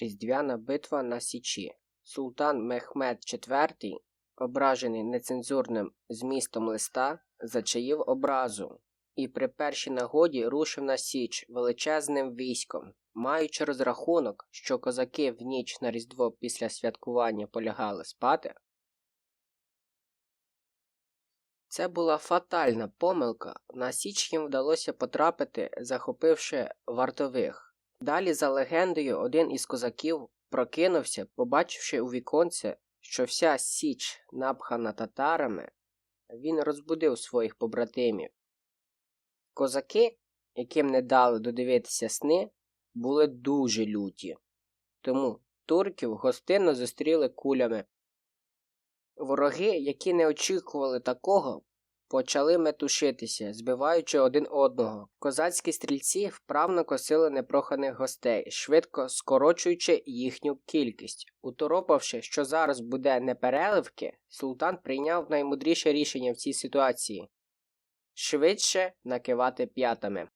Різдвяна битва на Січі. Султан Мехмед IV, ображений нецензурним змістом листа, зачаїв образу і при першій нагоді рушив на Січ величезним військом, маючи розрахунок, що козаки в ніч на Різдво після святкування полягали спати. Це була фатальна помилка. На Січ їм вдалося потрапити, захопивши вартових. Далі, за легендою, один із козаків прокинувся, побачивши у віконце, що вся Січ напхана татарами, він розбудив своїх побратимів. Козаки, яким не дали додивитися сни, були дуже люті, тому турків гостинно зустріли кулями. Вороги, які не очікували такого, почали метушитися, збиваючи один одного. Козацькі стрільці вправно косили непроханих гостей, швидко скорочуючи їхню кількість. Уторопавши, що зараз буде непереливки, султан прийняв наймудріше рішення в цій ситуації швидше накивати п'ятами.